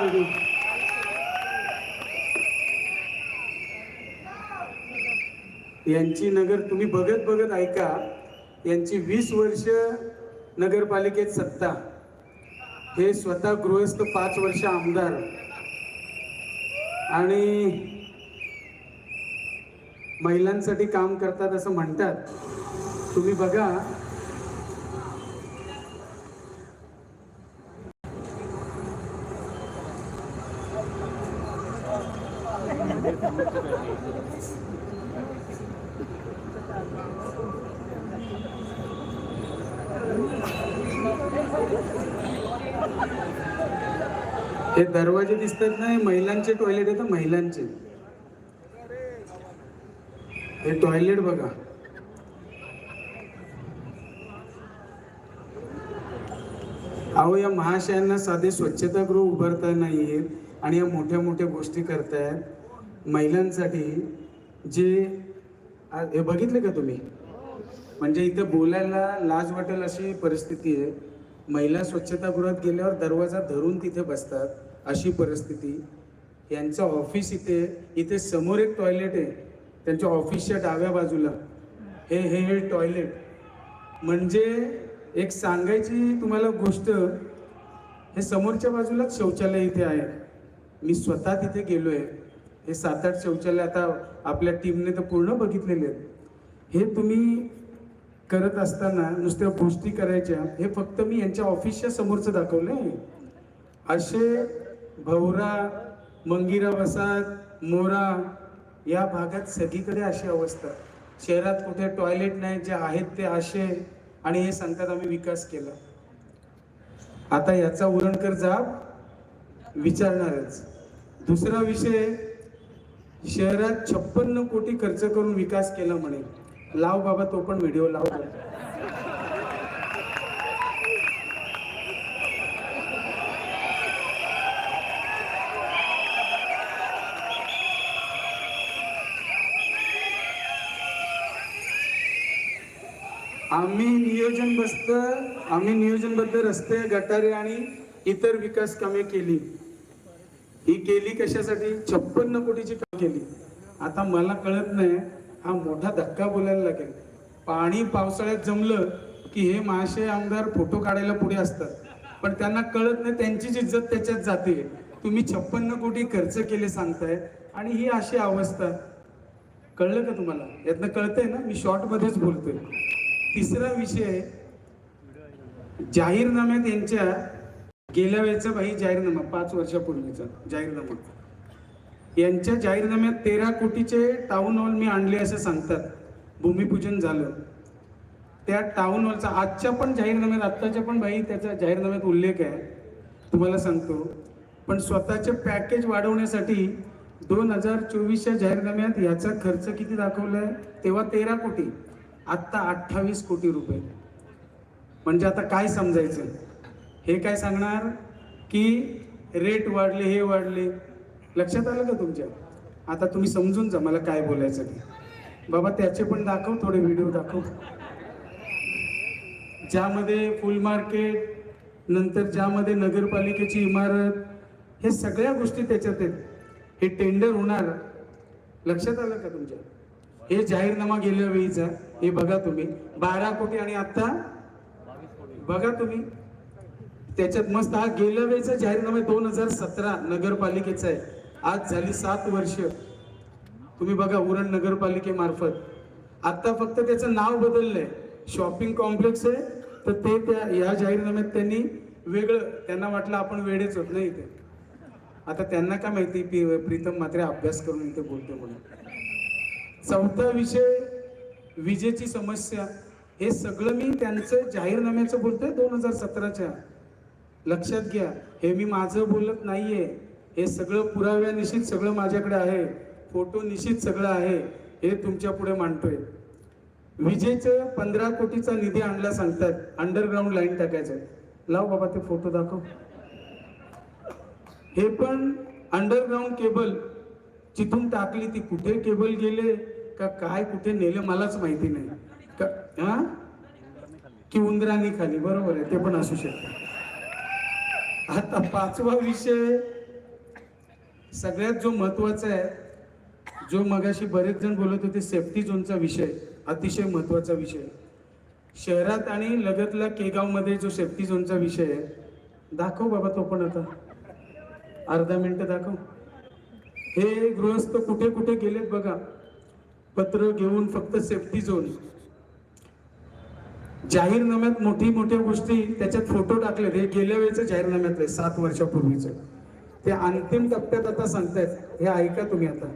Video यांची नगर तुम्ही बघत बघत ऐका यांची वीस वर्ष नगरपालिकेत सत्ता. हे स्वतः गृहस्थ पाच वर्ष आमदार. आणि महिलांसाठी काम करतात असं म्हणतात. तुम्ही बघा हे दरवाजे दिसतात ना हे महिलांचे टॉयलेट आहे तर महिलांचे. हे टॉयलेट बघा. अहो या महाशयांना साधे स्वच्छतागृह उभारता नाहीये आणि या मोठ्या मोठ्या गोष्टी करतायत. महिलांसाठी जे हे बघितले का तुम्ही? म्हणजे इथं बोलायला लाज वाटेल अशी परिस्थिती आहे. महिला स्वच्छतागृहात गेल्यावर दरवाजा धरून तिथे बसतात अशी परिस्थिती. यांचं ऑफिस इथे इथे समोर एक टॉयलेट आहे. त्यांच्या ऑफिसच्या डाव्या बाजूला. हे हे हे टॉयलेट म्हणजे एक सांगायची तुम्हाला गोष्ट हे समोरच्या बाजूलाच शौचालय इथे आहे. मी स्वतः तिथे गेलो आहे हे सात आठ शौचालय आता आपल्या टीमने तर पूर्ण बघितलेले आहेत. हे तुम्ही करत असताना नुसत्या गोष्टी करायच्या हे फक्त मी यांच्या ऑफिसच्या समोरचं दाखवलं आहे असे भवरा मंगिरा वसाहत मोरा या भागात सगळीकडे अशी अवस्था. शहरात कुठे टॉयलेट नाही जे आहेत ते असे आणि हे सांगतात आम्ही विकास केला. आता याचा उरणकर जाब विचारणारच. दुसरा विषय शहरात छप्पन्न कोटी खर्च करून विकास केला म्हणे. लाव बाबा तो पण व्हिडिओ लाव. आम्ही नियोजनबद्ध आम्ही नियोजनबद्ध रस्ते गटारे आणि इतर विकास कामे केली. ही केली कशासाठी? छप्पन्न कोटीची केली. आता मला कळत नाही हा मोठा धक्का बोलायला लागेल. पाणी पावसाळ्यात जमलं की हे महाशय आमदार फोटो काढायला पुढे असतात. पण त्यांना कळत नाही त्यांचीच इज्जत त्याच्यात जाते. तुम्ही छप्पन्न कोटी खर्च केले सांगताय आणि ही अशी अवस्था. कळलं का तुम्हाला? यातनं कळतंय ना? मी शॉर्टमध्येच बोलतोय. तिसरा विषय जाहीरनाम्यात यांच्या गेल्या वेळेचा भाई जाहीरनामा पाच वर्षापूर्वीचा जाहीरनामा. यांच्या जाहीरनाम्यात तेरा कोटीचे टाऊन हॉल मी आणले असं सांगतात. भूमिपूजन झालं. त्या टाऊन हॉलचा आजच्या पण जाहीरनाम्यात आत्ताच्या पण भाई त्याचा जाहीरनाम्यात उल्लेख आहे. तुम्हाला सांगतो. पण स्वतःचे पॅकेज वाढवण्यासाठी दोन हजार चोवीसच्या जाहीरनाम्यात याचा खर्च किती दाखवला आहे तेव्हा तेरा कोटी. आत्ता अठ्ठावीस कोटी रुपये. म्हणजे आता काय समजायचं? हे काय सांगणार? की रेट वाढले हे वाढले. लक्षात आलं का तुमच्या? आता तुम्ही समजून जा मला काय बोलायचं ते. बाबा त्याचे पण दाखव थोडे व्हिडिओ दाखव. ज्यामध्ये फुल मार्केट नंतर ज्यामध्ये नगरपालिकेची इमारत हे सगळ्या गोष्टी त्याच्यात आहेत. हे टेंडर होणार. लक्षात आलं का तुमच्या? हे जाहीरनामा गेल्या वेळीचा हे बघा तुम्ही. बारा कोटी आणि आता बघा तुम्ही. त्याच्यात मस्त हा गेल्या वेळेचा जाहीरनामा दोन हजार सतरा नगरपालिकेचा आहे. आज झाली सात वर्ष. तुम्ही बघा उरण नगरपालिकेमार्फत. आता फक्त त्याचं नाव बदललंय. शॉपिंग कॉम्प्लेक्स आहे तर ते त्या या जाहीरनाम्यात त्यांनी वेगळं त्यांना वाटलं आपण वेळेच होत नाही इथे आता त्यांना काय माहिती पी- प्रीतम मात्र अभ्यास करून इथे बोलतो म्हणून. चौथा विषय विजेची समस्या. हे सगळं मी त्यांचं जाहीरनाम्याचं बोलतोय दोन हजार सतराच्या. लक्षात घ्या हे मी माझं बोलत नाहीये. हे सगळं पुराव्यानिशित सगळं माझ्याकडे आहे. फोटो निश्चित सगळं आहे. हे तुमच्यापुढे मांडतोय. विजेचं पंधरा कोटीचा निधी आणला सांगतात. अंडरग्राऊंड लाईन टाकायचं. लाव बाबा ते फोटो दाखव. हे पण अंडरग्राऊंड केबल जिथून टाकली ती कुठे केबल गेले? का काय कुठे नेले मलाच माहिती नाही. का हा? की उंदरांनी खाली. बरोबर आहे. ते पण असू शकते. आता पाचवा विषय सगळ्यात जो महत्त्वाचा आहे जो मगाशी बरेच जण बोलत होते सेफ्टी झोनचा विषय अतिशय महत्त्वाचा विषय. शहरात आणि लगतला केगावमध्ये जो सेफ्टी झोनचा विषय आहे दाखव बाबा तो पण आता. अर्धा मिनिटं दाखव. हे गृहस्थ कुठे कुठे गेलेत बघा. पत्र घेऊन फक्त सेफ्टी झोन जाहीरनाम्यात मोठी मोठ्या गोष्टी त्याच्यात फोटो टाकलेत. हे गेल्या वेळेचं जाहीरनाम्यात आहे सात वर्षापूर्वीचं. ते अंतिम टप्प्यात आता सांगतायत. हे ऐका तुम्ही आता.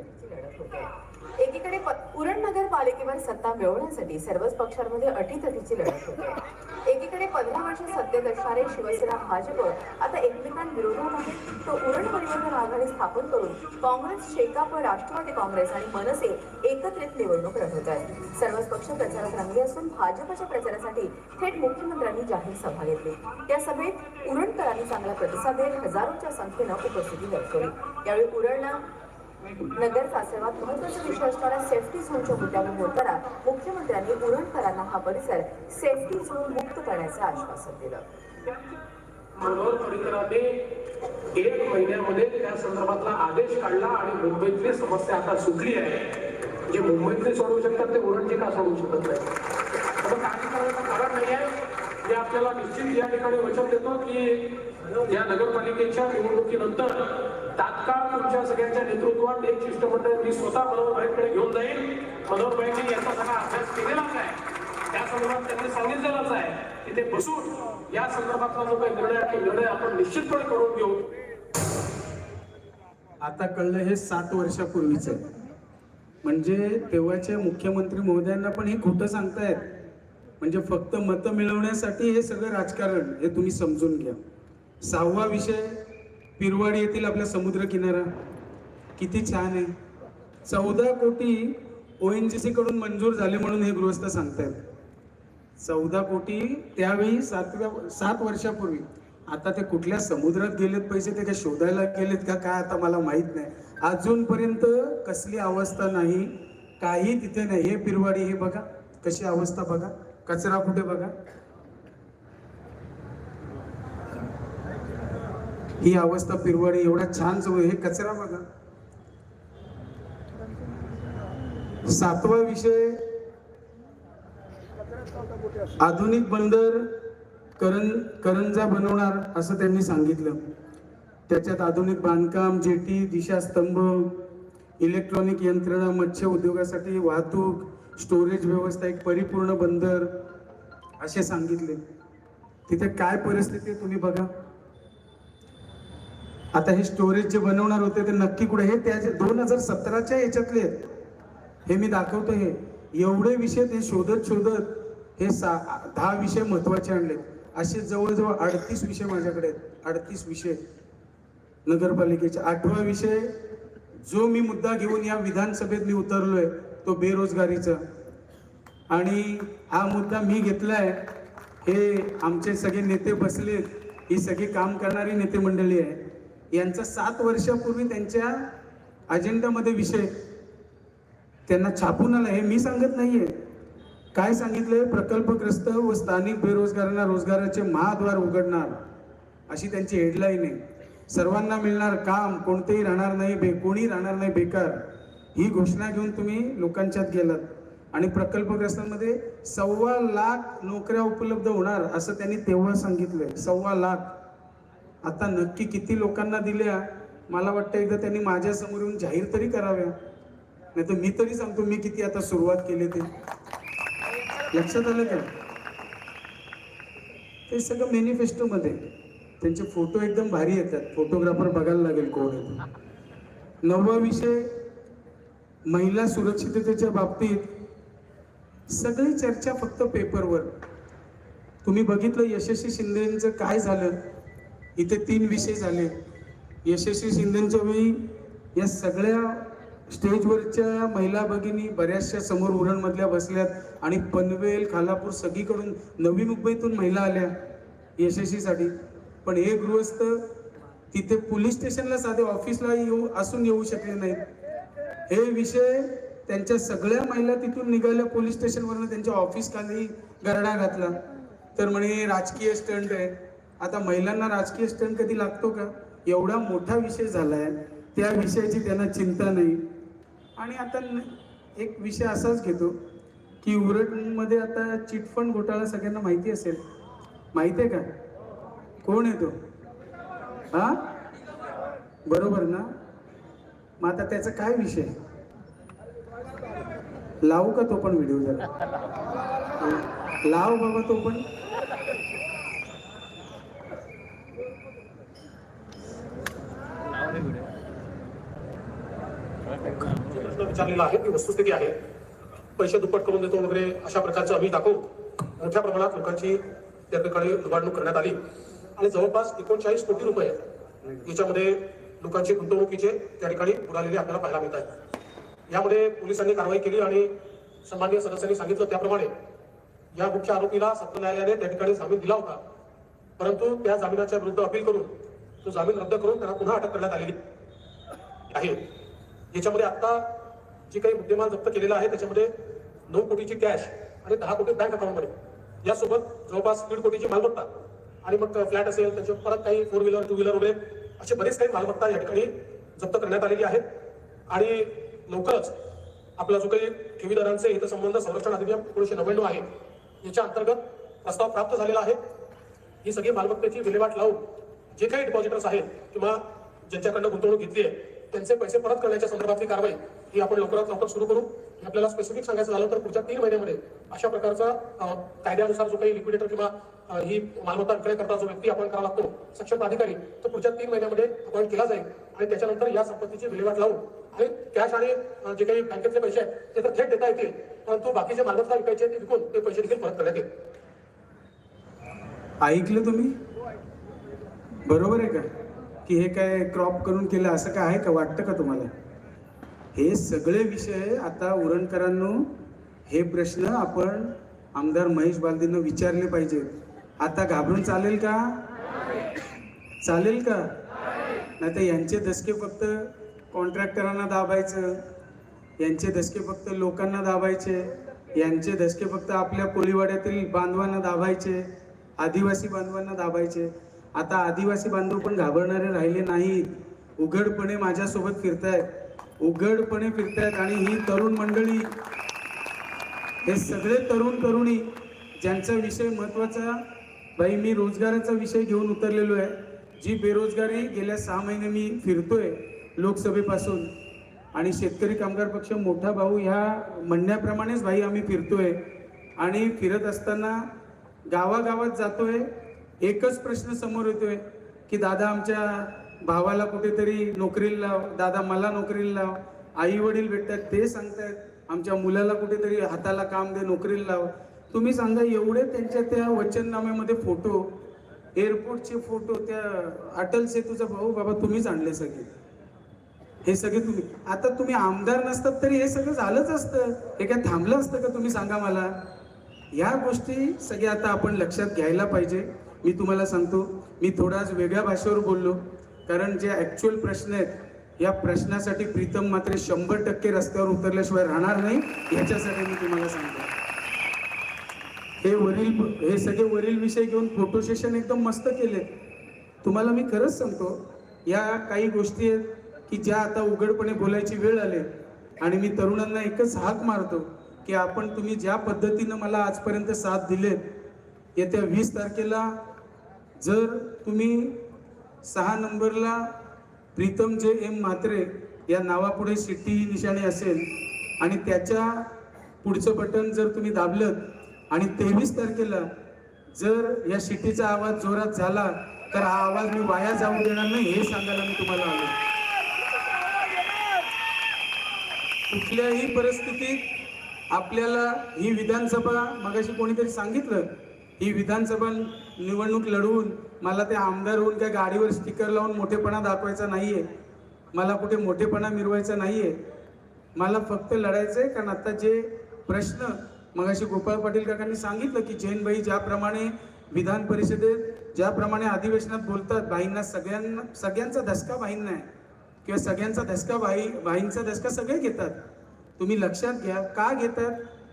उरण नगरपालिकेवर सत्ता मिळवण्यासाठी सर्वच पक्षांमध्ये अटीतटीची लढत होती. एकीकडे पंधरा वर्ष सत्तेत असणारे शिवसेना भाजप आता एकमेकांविरोधात आहेत. तो उरण परिवर्तन आघाडी स्थापन करून काँग्रेस शेकाप राष्ट्रवादी काँग्रेस आणि मनसे एकत्रित निवडणूक लढवत आहेत. सर्वच पक्ष प्रचारात रंगले असून भाजपच्या प्रचारासाठी थेट मुख्यमंत्र्यांनी जाहीर सभा घेतली. त्या सभेत उरणकरांनी चांगला प्रतिसाद देत हजारोच्या संख्येनं उपस्थिती दर्शवली. यावेळी उरणला नगर सर्वात महत्त्वाचा विषय असणाऱ्या सेफ्टी झोनच्या मुद्द्यावर बोलताना मुख्यमंत्र्यांनी उरणकरांना हा परिसर सेफ्टी झोन मुक्त करण्याचं आश्वासन दिलं. मनोहर पर्रिकरांनी एक महिन्यामध्ये त्या संदर्भातला आदेश काढला आणि मुंबईतली समस्या आता सुटली आहे. जे मुंबईतले सोडवू शकतात ते उरणचे का सोडवू शकत नाही? असं काही करण्याचं कारण नाही आहे. जे आपल्याला निश्चित या ठिकाणी वचन देतो की या नगरपालिकेच्या निवडणुकीनंतर तात्काळ तुमच्या सगळ्यांच्या नेतृत्वात एक शिष्टमंडळ मी स्वतः मनोहरभाईकडे घेऊन जाईल मनोहरभाईंनी याचा सगळा अभ्यास केलेलाच आहे. त्या संदर्भात त्यांनी सांगितलेलंच आहे की ते बसून या संदर्भातला जो काही निर्णय आहे निर्णय आपण निश्चितपणे करून घेऊ. आता कळलं हे सात वर्षापूर्वीच. आहे म्हणजे तेव्हाच्या मुख्यमंत्री महोदयांना पण हे खोटं सांगतायत. म्हणजे फक्त मतं मिळवण्यासाठी हे सगळं राजकारण हे तुम्ही समजून घ्या. सहावा विषय पिरवाडी येथील आपला समुद्र किनारा किती छान आहे. चौदा कोटी ओ एन जी सी कडून मंजूर झाले म्हणून हे गृहस्थ सांगतायत. चौदा कोटी त्यावेळी सातव्या सात वर्षापूर्वी. आता ते कुठल्या समुद्रात गेलेत पैसे ते काय शोधायला गेलेत का काय आता मला माहीत नाही. अजूनपर्यंत कसली अवस्था नाही काही तिथे नाही. हे पिरवाडी हे बघा. कशी अवस्था बघा. कचरा कुठे बघा. ही अवस्था पिरवडे एवढा छान जवळ हे कचरा बघा. सातवा विषय. आधुनिक बंदर करं करंजा बनवणार असं त्यांनी सांगितलं. त्याच्यात आधुनिक बांधकाम जेटी दिशास्तंभ इलेक्ट्रॉनिक यंत्रणा मत्स्य उद्योगासाठी वाहतूक स्टोरेज व्यवस्था एक परिपूर्ण बंदर असे सांगितले. तिथे काय परिस्थिती आहे तुम्ही बघा. आता हे स्टोरेज जे बनवणार होते ते नक्की कुठे हे त्या दोन हजार सतराच्या याच्यातले आहेत. हे मी दाखवतो हे. एवढे विषय ते शोधत शोधत हे सा दहा विषय महत्त्वाचे आणले असे जवळजवळ अडतीस विषय माझ्याकडे आहेत. अडतीस विषय. नगरपालिकेचे. आठवा विषय जो मी मुद्दा घेऊन या विधानसभेत मी उतरलोय तो बेरोजगारीचा. आणि हा मुद्दा मी घेतलाय हे आमचे सगळे नेते बसलेत. ही सगळी काम करणारी नेते मंडळी आहे. यांचा सात वर्षापूर्वी त्यांच्या अजेंडामध्ये विषय. त्यांना छापून आला. हे मी सांगत नाहीये. काय सांगितलंय? प्रकल्पग्रस्त व स्थानिक बेरोजगारांना रोजगाराचे महाद्वार उघडणार अशी त्यांची हेडलाईन आहे. सर्वांना मिळणार काम कोणतेही राहणार नाही बे कोणी राहणार नाही बेकार. ही घोषणा घेऊन तुम्ही लोकांच्यात गेलात. आणि प्रकल्पग्रस्तांमध्ये सव्वा लाख नोकऱ्या उपलब्ध होणार असं त्यांनी तेव्हा सांगितलंय. सव्वा लाख. आता नक्की किती लोकांना दिल्या? मला वाटतं एकदा त्यांनी माझ्यासमोर येऊन जाहीर तरी कराव्या. नाही तर मी तरी सांगतो मी किती आता सुरुवात केली ते. लक्षात आलं का? ते सगळं manifesto मध्ये त्यांचे फोटो एकदम भारी येतात. फोटोग्राफर बघायला लागेल कोण येतो नववा विषय महिला सुरक्षिततेच्या बाबतीत सगळी चर्चा फक्त पेपरवर तुम्ही बघितलं यशस्वी शिंदेचं काय झालं? इथे तीन विषय झाले. यशस्वी शिंदेच्या वेळी या सगळ्या स्टेजवरच्या महिला भगिनी बऱ्याचशा समोर उरणमधल्या बसल्यात आणि पनवेल खालापूर सगळीकडून नवी मुंबईतून महिला आल्या यशस्वीसाठी. पण हे गृहस्थ तिथे पोलीस स्टेशनला साधे ऑफिसला येऊ असून येऊ शकले नाहीत. हे विषय त्यांच्या सगळ्या महिला तिथून निघाल्या पोलीस स्टेशनवरनं त्यांच्या ऑफिस खाली गरडा घातला. तर म्हणे राजकीय स्टंट आहे. आता महिलांना राजकीय स्टंट कधी लागतो का? एवढा मोठा विषय झाला आहे त्या विषयाची त्यांना चिंता नाही. आणि आता एक विषय असाच घेतो की उरटमध्ये आता चिटफंड घोटाळा सगळ्यांना माहिती असेल. माहिती आहे का? कोण आहे तो? हा? बरोबर ना? मग आता त्याचा काय विषय? लावू का तो पण व्हिडिओ जरा? लाव बाबा तो पण प्रश्न विचारलेला आहे ती वस्तुस्थिती आहे. पैसे दुप्पट करून देतो वगैरे अशा प्रकारचं आम्ही दाखवून मोठ्या प्रमाणात लोकांची त्या ठिकाणी निवडणूक करण्यात आली. आणि जवळपास एकोणचाळीस कोटी रुपये याच्यामध्ये लोकांची गुंतवणुकीचे त्या ठिकाणी बुडालेले आपल्याला पाहायला मिळत आहे यामध्ये पोलिसांनी कारवाई केली आणि सन्मान्य सदस्यांनी सांगितलं त्याप्रमाणे या मुख्य आरोपीला सत्र न्यायालयाने त्या ठिकाणी जामीन दिला होता. परंतु त्या जामिनाच्या विरुद्ध अपील करून तो जामीन रद्द करून त्यांना पुन्हा अटक करण्यात आलेली आहे. याच्यामध्ये आता जे काही मुद्देमाल जप्त केलेला आहे त्याच्यामध्ये नऊ कोटीची कॅश आणि दहा कोटी बँक अकाउंटमध्ये यासोबत जवळपास दीड कोटीची मालमत्ता. आणि मग फ्लॅट असेल त्याच्या परत काही फोर व्हीलर टू व्हीलर वगैरे असे बरेच काही मालमत्ता या ठिकाणी जप्त करण्यात आलेली आहे आणि लवकरच आपला जो काही ठेवीदारांचे हितसंबंध संरक्षण अधिनियम एकोणीशे नव्याण्णव आहे याच्या अंतर्गत प्रस्ताव प्राप्त झालेला आहे. ही सगळी मालमत्तेची विल्हेवाट लावून जे काही डिपॉझिटर्स आहेत किंवा ज्यांच्याकडनं गुंतवणूक घेतली आहे त्यांचे पैसे परत करण्याच्या संदर्भातली कारवाई ही आपण लवकरात लवकर सुरू करू. आपल्याला स्पेसिफिक सांगायचं झालं तर पुढच्या तीन महिन्यामध्ये अशा प्रकारचा कायद्यानुसार जो काही लिक्विडेटर किंवा ही मालमत्ता विक्रय करता जो व्यक्ती आपण करावा लागतो सक्षम अधिकारी तो पुढच्या तीन महिन्यामध्ये अपॉइंट केला जाईल आणि त्याच्यानंतर या संपत्तीची विल्हेवाट लावून आणि कॅश आणि जे काही बँकेतले पैसे आहेत ते तर थेट देता येतील परंतु बाकीचे मालमत्ता विकायचे ते विकून ते पैसे देखील परत करण्यात येतील. ऐकलं तुम्ही? बरोबर आहे का? की हे काय क्रॉप करून केलं असं काय आहे का? वाटतं का तुम्हाला? हे सगळे विषय आता उरणकरांनो हे प्रश्न आपण आमदार महेश बालदींना विचारले पाहिजेत. आता घाबरून चालेल का? चालेल का? नाही तर यांचे धसके फक्त कॉन्ट्रॅक्टरांना दाबायचं यांचे धसके फक्त लोकांना दाबायचे यांचे धसके फक्त आपल्या कोळीवाड्यातील बांधवांना दाबायचे आदिवासी बांधवांना दाबायचे. आता आदिवासी बांधव पण घाबरणारे राहिले नाहीत. उघडपणे माझ्यासोबत फिरतायत. उघडपणे फिरतायत आणि ही तरुण मंडळी हे सगळे तरुण तरुणी ज्यांचा विषय महत्त्वाचा बाई मी रोजगाराचा विषय घेऊन उतरलेलो आहे. जी बेरोजगारी गेल्या सहा महिने मी फिरतोय लोकसभेपासून आणि शेतकरी कामगार पक्ष मोठा भाऊ ह्या म्हणण्याप्रमाणेच भाई आम्ही फिरतोय. आणि फिरत असताना गावागावात जातोय. एकच प्रश्न समोर येतोय की दादा आमच्या भावाला कुठेतरी नोकरीला लाव दादा मला नोकरीला लाव आई वडील भेटतात ते सांगतायत आमच्या मुलाला कुठेतरी हाताला काम दे नोकरीला लाव. तुम्ही सांगा एवढे त्यांच्या त्या वचननाम्यामध्ये फोटो एअरपोर्टचे फोटो त्या अटल सेतूचा भाऊ बाबा तुम्हीच आणले सगळे. हे सगळे तुम्ही आता तुम्ही आमदार नसतात तरी हे सगळं झालंच असतं. हे काय थांबलं असतं का तुम्ही सांगा मला? या गोष्टी सगळ्या आता आपण लक्षात घ्यायला पाहिजे. मी तुम्हाला सांगतो मी थोडा आज वेगळ्या भाषेवर बोललो. कारण जे ॲक्च्युअल प्रश्न आहेत या प्रश्नासाठी प्रीतम मात्र शंभर टक्के रस्त्यावर उतरल्याशिवाय राहणार नाही ह्याच्यासाठी मी तुम्हाला सांगतो. हे वरील हे सगळे वरील विषय घेऊन फोटो सेशन एकदम मस्त केले. तुम्हाला मी खरंच सांगतो या काही गोष्टी आहेत की ज्या आता उघडपणे बोलायची वेळ आली आणि मी तरुणांना एकच हाक मारतो की आपण तुम्ही ज्या पद्धतीनं मला आजपर्यंत साथ दिलेत येत्या वीस तारखेला जर तुम्ही सहा नंबरला प्रीतम जे एम म्हात्रे या नावापुढे सिटी ही निशाणी असेल आणि त्याच्या पुढचं बटन जर तुम्ही दाबलं आणि तेवीस तारखेला जर या शिटीचा आवाज जोरात झाला तर हा आवाज मी वाया जाऊ देणार नाही हे सांगायला मी तुम्हाला आलो. कुठल्याही परिस्थितीत आपल्याला ही विधानसभा मगाशी कोणीतरी सांगितलं ही विधानसभा निवडणूक लढवून मला ते आमदार होऊन काय गाडीवर स्टिकर लावून मोठेपणा दाखवायचा नाहीये. मला कुठे मोठेपणा मिरवायचा नाहीये. मला फक्त लढायचं आहे कारण आता जे प्रश्न मगाशी गोपाळ पाटील काकांनी सांगितलं की जैनबाई ज्याप्रमाणे विधान परिषदेत ज्याप्रमाणे अधिवेशनात बोलतात बाईंना सगळ्यांना सगळ्यांचा धसका बाईंना आहे. किंवा सगळ्यांचा धसका बाई बाईंचा धसका सगळे घेतात. तुम्ही लक्षात घ्या का घेतात?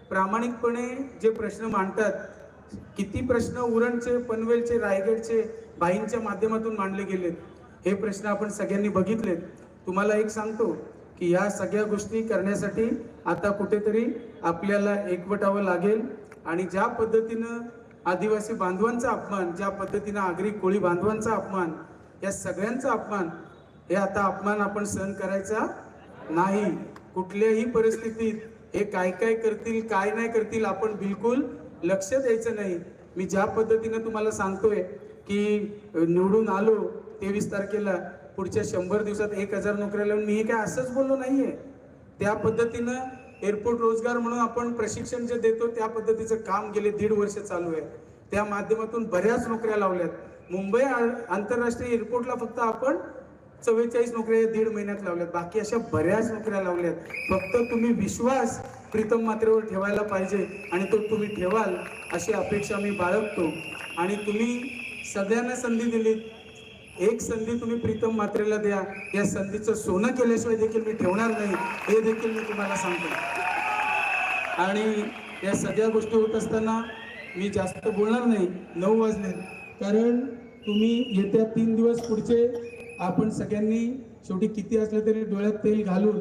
प्रामाणिकपणे जे प्रश्न मांडतात किती प्रश्न उरणचे पनवेलचे रायगडचे बाईंच्या माध्यमातून मांडले गेलेत? हे प्रश्न आपण सगळ्यांनी बघितलेत. तुम्हाला एक सांगतो की या सगळ्या गोष्टी करण्यासाठी आता कुठेतरी आपल्याला एकवटावं लागेल आणि ज्या पद्धतीनं आदिवासी बांधवांचा अपमान ज्या पद्धतीनं आगरी कोळी बांधवांचा अपमान या सगळ्यांचा अपमान हे आता अपमान आपण सहन करायचा नाही. कुठल्याही परिस्थितीत हे काय काय करतील काय नाही करतील आपण बिलकुल लक्ष द्यायचं नाही. मी ज्या पद्धतीनं तुम्हाला सांगतोय की निवडून आलो तेवीस तारखेला पुढच्या शंभर दिवसात एक हजार नोकऱ्या लावून मी हे काय असंच बोललो नाहीये. त्या पद्धतीनं एअरपोर्ट रोजगार म्हणून आपण प्रशिक्षण जे देतो त्या पद्धतीचं काम गेले दीड वर्ष चालू आहे. त्या माध्यमातून बऱ्याच नोकऱ्या लावल्यात. मुंबई आंतरराष्ट्रीय एअरपोर्टला फक्त आपण चव्वेचाळीस नोकऱ्या दीड महिन्यात लावल्यात. बाकी अशा बऱ्याच नोकऱ्या लावल्यात. फक्त तुम्ही विश्वास प्रीतम मात्रेवर ठेवायला पाहिजे आणि तो तुम्ही ठेवाल अशी अपेक्षा मी बाळगतो. आणि तुम्ही सगळ्यांना संधी दिली एक संधी तुम्ही प्रीतम मात्रेला द्या. या संधीचं सोनं केल्याशिवाय देखील मी ठेवणार नाही. हे देखील मी तुम्हाला सांगतो. आणि या सगळ्या गोष्टी होत असताना मी जास्त बोलणार नाही. नऊ वाजले. कारण तुम्ही येत्या तीन दिवस पुढचे आपण सगळ्यांनी शेवटी किती असलं तरी डोळ्यात तेल घालून